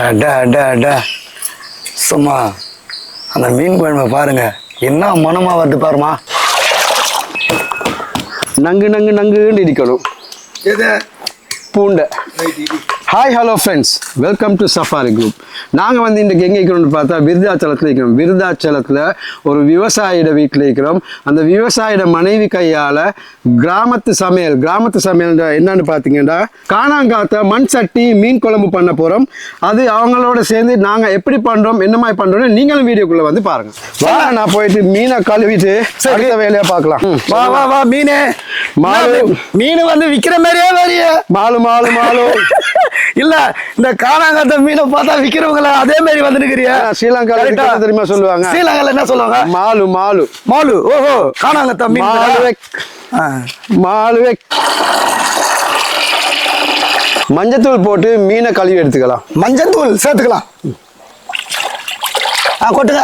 அட அட அட. சும்மா அந்த மீன் குழம்பை பாருங்க. என்ன மனமா வருது பாருமா நங்கு நங்கு நங்குன்னு இடிக்கணும். எது? பூண்டை. Hi hello friends welcome to Safari group நாங்கள் வந்து இன்றைக்கு எங்கே இருக்கிறோம்னு பார்த்தா விருதாச்சலத்தில் இருக்கிறோம். விருதாச்சலத்தில் ஒரு விவசாயியோட வீட்டில் இருக்கிறோம். அந்த விவசாயியோட மனைவி கையால் கிராமத்து சமையல் கிராமத்து சமையல் என்னன்னு பார்த்தீங்கன்னா காணாங்காத்த மண் சட்டி மீன் குழம்பு பண்ண போகிறோம் அது அவங்களோட சேர்ந்து நாங்கள் எப்படி பண்ணுறோம் என்ன மாதிரி பண்ணுறோம்னு நீங்களும் வீடியோக்குள்ளே வந்து பாருங்கள் வா நான் போயிட்டு மீனை கழுவிட்டு அடுத்த வேலையை பார்க்கலாம். வா வா வா மீனே. மாலு. மீன் வந்து விக்கிற மாதிரியே வரிய. மாலு மாலு மாலு. இல்ல இந்த காணாங்கத்த மீனை பார்த்தா விக்கிறவங்கள அதே மாதிரி வந்துருக்கிறியா என்ன தெரியுமா சொல்லுவாங்க? ஸ்ரீலங்கால என்ன சொல்லுவாங்க? மாலு மாலு. மாலு ஓஹோ காணாங்கத்த மீன் மாலுவே. மாலுவே மஞ்சத்தூள் போட்டு மீனை கழுவி எடுத்துக்கலாம். மஞ்சத்தூள் சேர்த்துக்கலாம். ஆ கொட்டுங்க.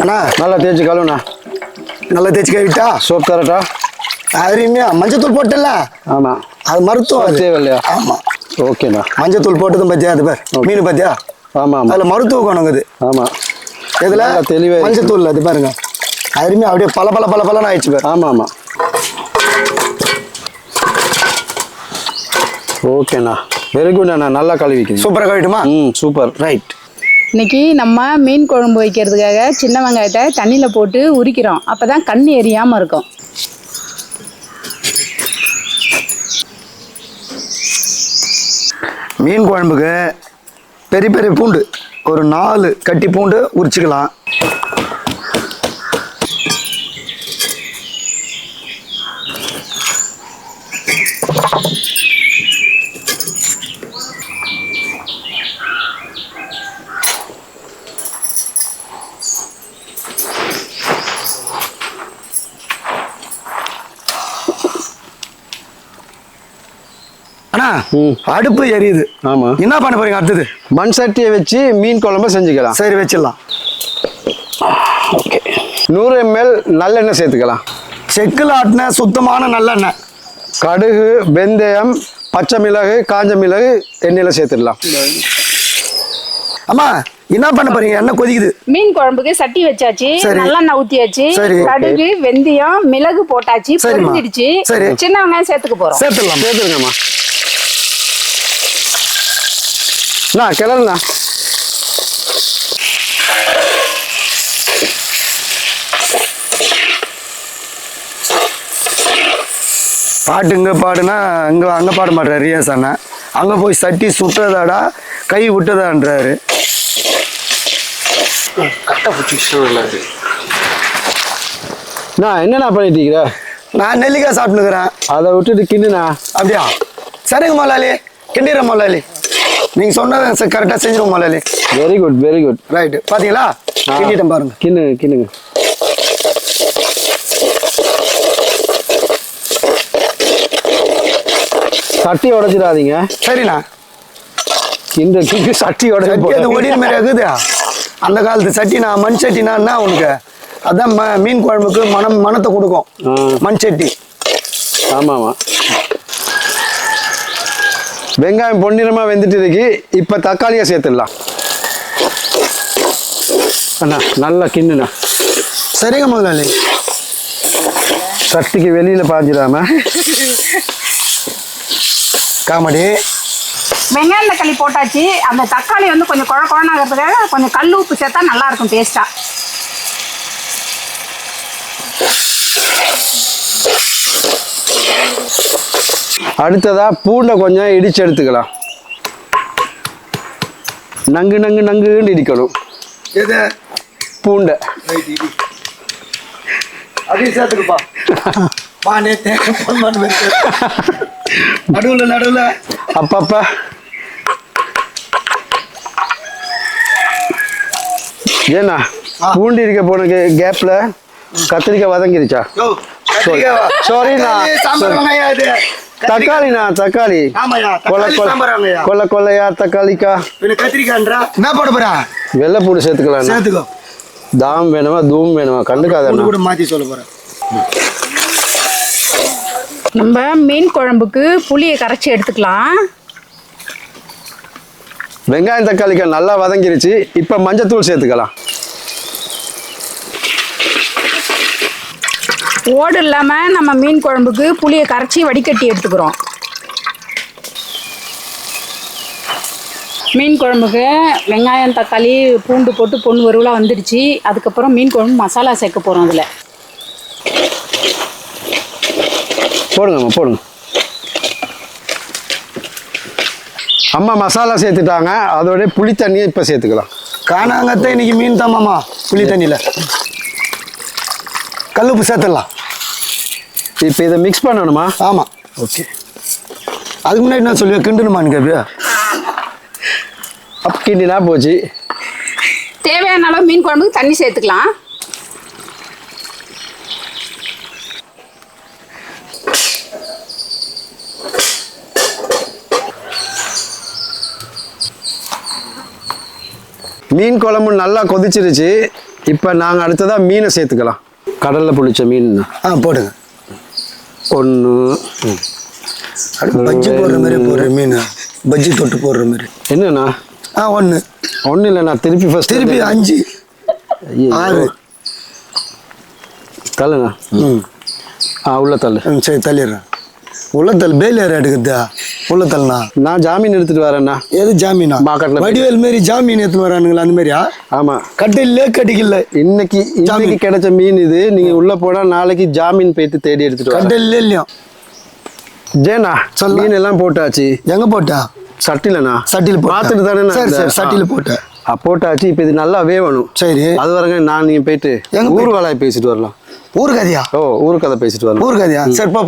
அண்ணா நல்லா தேய்ச்சி கழுவுண்ணா. நல்லா தேய்ச்சி கழுவிட்டா? சோப் தரட்டா? அருமையா. மஞ்சத்தூள் போட்டல ஆமாம் அது மருத்துவம் அது. தேவையில்லையா? ஆமா. ஓகேண்ணா. மஞ்சத்தூள் போட்டதும் பத்தியா? அது பார். மீன் பத்தியா? ஆமாம் ஆமாம் அதுல மருத்துவ குணங்குது ஆமாம் இதுல நல்லா தெளிவா இருக்கு. மஞ்சத்தூள் அது பாருங்க. அருமையா அப்படியே பல பல பல பலன்னு ஆயிடுச்சு பாரு. ஆமாம் ஆமாம் ஓகேண்ணா. வெரி குட் அண்ணா. நல்லா கழுவிக்கிறீங்க. சூப்பரா கழிட்டுமா ம் சூப்பர். ரைட் இன்னைக்கு நம்ம மீன் குழம்பு வைக்கிறதுக்காக சின்ன வெங்காயத்தை தண்ணியில் போட்டு உரிக்கிறோம். அப்போ தான் கண் எரியாமல் இருக்கும். மீன் குழம்புக்கு பெரிய பெரிய பூண்டு. ஒரு நாலு கட்டி பூண்டு உரிச்சுக்கலாம். அடுப்பு எரியுது. ஆமாம் என்ன பண்ண போறீங்க அடுத்தது? மண் சட்டியை வச்சு மீன் குழம்பு செஞ்சுக்கலாம். சரி வச்சிடலாம். ஓகே. நூறு எம்எல் நல்லெண்ணெய் சேர்த்துக்கலாம். செக்கில் ஆட்டின சுத்தமான நல்லெண்ணெய். கடுகு வெந்தயம் பச்சை மிளகு காஞ்ச மிளகு எண்ணெயில் சேர்த்துடலாம். அம்மா என்ன பண்ண போறீங்க? என்ன கொதிக்குது. மீன் குழம்புக்கு சட்டி வச்சாச்சு. நல்லெண்ணெய் ஊற்றியாச்சு சரி. கடுகு வெந்தயம் மிளகு போட்டாச்சு. பொரிஞ்சிடுச்சு. சின்ன வெங்காயம் சேர்த்துக்க போகிறோம் சேர்த்துடலாம் சேர்த்துருங்கம்மா. அண்ணா கிளறுண்ணா பாட்டு இங்கே பாடுனா இங்கே அங்கே பாட மாட்டார் ரியாஸ் அண்ணன் அங்கே போய் சட்டி சுட்டதாடா கை விட்டதான்றாரு. அண்ணா என்னண்ணா பண்ணிட்டு இருக்கிற நான் நெல்லிக்காய் சாப்பிட்டுக்கிறேன் அதை விட்டுட்டு கிண்டுண்ணா. அப்படியா? சரிங்க முதலாளி கிண்டிடுறேன் முதலாளி நீங்கள் சொன்னதை கரெக்டாக செஞ்சிருவோம் முதலாளி very good very good right பார்த்தீங்களா கிண்டிட்டேன் பாருங்க. கிண்டுங்க கிண்டுங்க. சட்டி உடைச்சிடாதீங்க. சரிண்ணா. கிண்டு கிண்டு சட்டி உடச்சி ஒடின மாதிரி ஆகுது. அந்த காலத்து சட்டி நான் மண் சட்டினா என்ன உனக்கு? அதான் மீன் குழம்புக்கு மனம் மனத்தை கொடுக்கும். மண் சட்டி. ஆமாம் ஆமாம். வெங்காயம் பொன்னிறமா வெந்துட்டு இருக்கு. இப்போ தக்காளியை சேர்த்துடலாம். அண்ணா நல்லா கிண்டுண்ணா சரிங்க முதலாளி. சட்டிக்கு வெளியில பாஞ்சிடாம. காமெடி. வெங்காயம் தக்காளி போட்டாச்சு. அந்த தக்காளி வந்து கொஞ்சம் குழ குழனாகிறதுக்காக கொஞ்சம் கல் உப்பு சேர்த்தா நல்லா இருக்கும் டேஸ்டா அடுத்ததா பூண்டை கொஞ்சம் இடிச்சு எடுத்துக்கலாம். நங்கு நங்கு நங்குன்னு இடிக்கணும். பூண்டை. நடுவில் நடுவில். அப்பப்ப. ஏண்ணா. பூண்டு இருக்க போன கே- கேப்ல கத்திரிக்காய் வதங்கிருச்சா? இது தக்காளிண்ணா தக்காளி. கொல்ல கொல்லையா தக்காளிக்கா? பின்ன கத்திரிக்காய்ன்றா என்ன போட போறா? வெள்ளைப்பூடு சேர்த்துக்கலாம் சேர்த்துக்கோ. தாம் வேணுமா தூம் வேணுமா? கண்டுக்காதண்ணா கூட சொல்ல போறேன். நம்ம மீன் குழம்புக்கு புளியை கரைச்சி எடுத்துக்கலாம். வெங்காயம் தக்காளிக்காய் நல்லா வதங்கிருச்சு. இப்போ மஞ்சத்தூள் சேர்த்துக்கலாம். ஓடு இல்லாமல் நம்ம மீன் குழம்புக்கு புளியை கரைச்சி வடிகட்டி எடுத்துக்கிறோம். மீன் குழம்புக்கு வெங்காயம் தக்காளி பூண்டு போட்டு பொண்ணு வறுவலாக வந்துடுச்சு. அதுக்கப்புறம் மீன் குழம்பு மசாலா சேர்க்க போகிறோம் அதில். போடுங்கம்மா போடுங்க. அம்மா மசாலா சேர்த்துட்டாங்க. அதோட புளி தண்ணியை இப்போ சேர்த்துக்கலாம். காணாங்கத்தை இன்னைக்கு மீன் தாமாமா புளி தண்ணியில். கல்லுப்பு சேர்த்துடலாம். இப்போ இதை மிக்ஸ் பண்ணணுமா? ஆமாம் ஓகே அதுக்கு முன்னாடி நான் சொல்லுவேன் கிண்டணுமான்னு கேப்பியா? அப் கிண்டினா போச்சு. தேவையான அளவு மீன் குழம்புக்கு தண்ணி சேர்த்துக்கலாம். மீன் குழம்பு நல்லா கொதிச்சிருச்சு. இப்போ நாங்கள் அடுத்ததாக மீனை சேர்த்துக்கலாம். கடலில் புளிச்ச மீன். ஆ போடுங்க. ஒன்று பஜ்ஜி போடுற மாதிரி போடுற மீன். பஜ்ஜி தொட்டு போடுற மாதிரி. என்னண்ணா? ஆ ஒன்று ஒன்றும் இல்லைண்ணா திருப்பி ஃபஸ்ட் திருப்பி அஞ்சு. ஆறு. தள்ளுண்ணா. ம். ஆ உள்ள தள்ளு. ம், சரி தள்ளிடுறேன். உள்ளத்தல் பேல் ஏற எடுக்குதா உள்ளத்தல்னா நான் ஜாமீன் எடுத்துட்டு வரேண்ணா. எது ஜாமீனா? மார்க்கெட்ல. வடிவேல் மாரி ஜாமீன் எடுத்துன்னு வரானுங்களா அந்த மாதிரியா ஆமாம் கட்டில்ல கட்டிக்கல இன்னைக்கு இன்னைக்கு கிடைச்ச மீன் இது. நீங்க உள்ள போனா நாளைக்கு ஜாமீன் போயிட்டு தேடி எடுத்துட்டு வரேன். கட்டில்ல இல்லையா? ஜேனா. மீன் எல்லாம் போட்டாச்சு. எங்க போட்டா? சட்டிலண்ணா. சட்டியில் போட்டா. பார்த்துட்டு தானே சரி சரி சட்டியில் போட்டேன் போட்டாச்சு. இப்போ இது நல்லா வேவணும். சரி. அது வரைக்கும் நான் நீங்க போயிட்டு எங்க ஊர் வேலையை பேசிட்டு வரலாம். ஊர் கதையா ஓ ஊர் கதை பேசிட்டு வரலாம். ஊர் கதையா சரி போ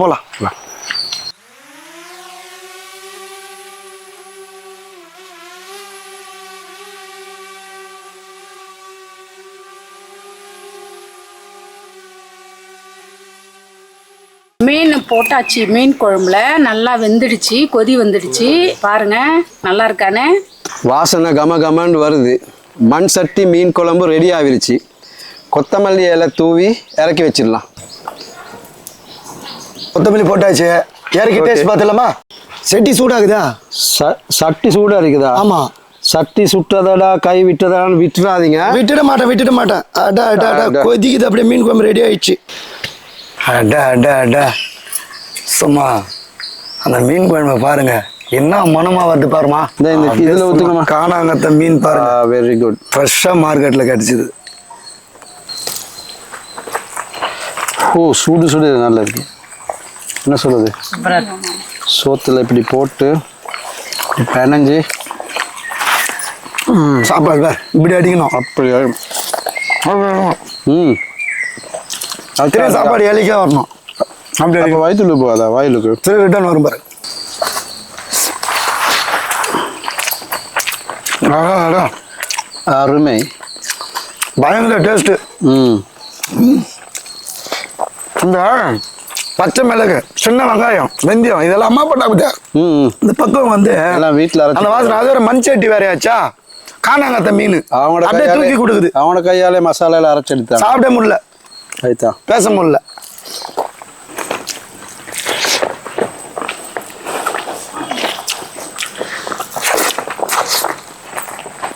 மீன் போட்டாச்சு மீன் குழம்புல. நல்லா வெந்துடுச்சு கொதி வந்துடுச்சு. பாருங்க நல்லா இருக்கானே? வாசனை கம கமன்னு வருது. மண் சட்டி மீன் குழம்பு ரெடி ஆகிருச்சு. கொத்தமல்லி இலை தூவி இறக்கி வச்சிடலாம். கொத்தமல்லி போட்டாச்சு. இறக்கி. டேஸ்ட் பார்த்துலாமா செட்டி சூடாகுதா? ச சட்டி சூடா இருக்குதா? ஆமா. சட்டி சுட்டதடா கை விட்டதான்னு விட்டுறாதீங்க. விட்டுட மாட்டேன் விட்டுட மாட்டேன். அடா அடா. கொதிக்குது அப்படியே மீன் குழம்பு ரெடி ஆயிடுச்சு. அடா அடா அடா. சும்மா அந்த மீன் குழம்பு பாருங்க. என்ன மனமா வருது பாருமா. இந்த இந்த இதுல ஊத்துங்கம்மா. காணாங்கத்த மீன் பாருங்க. வெரி குட் ஃப்ரெஷ்ஷாக மார்க்கெட்டில் கிடச்சிது. ஓ சூடு சூடு இது நல்லா இருக்கு. என்ன சொல்றது? சோத்துல இப்படி போட்டு இப்படி பிணைஞ்சு சாப்பாடு பார் இப்படி அடிக்கணும். அப்படி ம். திரும்ப சாப்பாடு இலைக்கே வரணும். அப்படி அப்போ வயிற்றுல போகாதா வாயிலுக்கு. சரி ரிட்டர்ன் வரும் பாரு. அருமை. பயங்கர டேஸ்ட்டு ம். இந்த பச்சை மிளகு சின்ன வெங்காயம் வெந்தயம் இதெல்லாம் அம்மா போட்டா அப்படியே ம் ம். இந்த பக்கம் வந்து வீட்டில் அந்த வாசனை அது ஒரு மண் சட்டி வேறையாச்சா காணாங்கத்த மீன். அவங்களோட அப்படியே தூக்கி கொடுக்குது. அவனோட கையாலே மசாலால அரைச்சி எடுத்தாங்க சாப்பிட முடியல. ஆயிட்டா பேச முடியல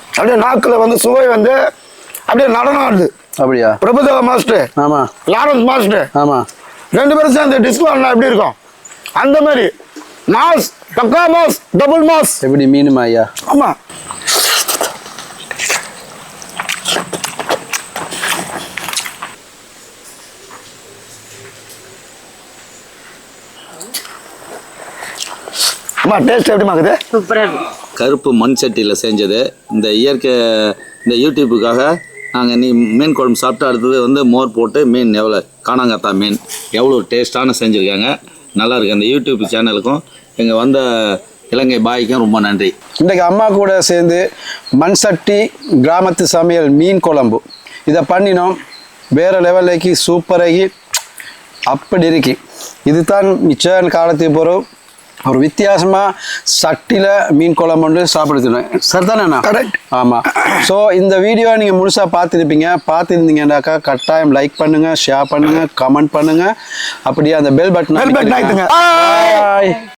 அப்படியே நாக்குல வந்து சுவை வந்து அப்படியே நடனம் ஆடுது. அப்படியா? பிரபுதேவா மாஸ்டர். ஆமா. Lawrence master. ஆமா. ரெண்டு பேரும் சேர்ந்து டிஸ்கோ அண்ணா எப்படி இருக்கும்? அந்த மாதிரி. மாஸ் பக்கா மாஸ் டபுள் மாஸ். எப்படி மீனுமா ஐயா? ஆமா. அம்மா டேஸ்ட் எப்படி மாக்குது சூப்பராக கருப்பு மண் சட்டியில் செஞ்சது. இந்த இயற்கை இந்த யூடியூப்புக்காக நாங்கள் நீ மீன் குழம்பு சாப்பிட்டு அடுத்தது வந்து மோர் போட்டு மீன் எவ்வளோ காணாங்கத்தா மீன் எவ்வளோ டேஸ்ட்டான செஞ்சுருக்காங்க. நல்லா இருக்கு. அந்த யூடியூப் சேனலுக்கும் எங்கள் வந்த இலங்கை பாய்க்கும் ரொம்ப நன்றி. இன்றைக்கு அம்மா கூட சேர்ந்து மண் சட்டி கிராமத்து சமையல் மீன் குழம்பு. இதை பண்ணினோம். வேறு லெவலுக்கு சூப்பராகி அப்படி இருக்கு. இதுதான் மிச்சம் காலத்துக்கு போகிறோம் ஒரு வித்தியாசமாக சட்டியில் மீன் குழம்பு வந்து சாப்பிடுறேன் சரிதானேண்ணா? Correct. ஆமாம் ஸோ இந்த வீடியோ நீங்கள் முழுசாக பார்த்துருப்பீங்க. பார்த்துருந்தீங்கன்னாக்கா கட்டாயம் லைக் பண்ணுங்கள் ஷேர் பண்ணுங்கள் கமெண்ட் பண்ணுங்கள் அப்படியே அந்த பெல் பட்டன் அழுத்துங்க. பாய்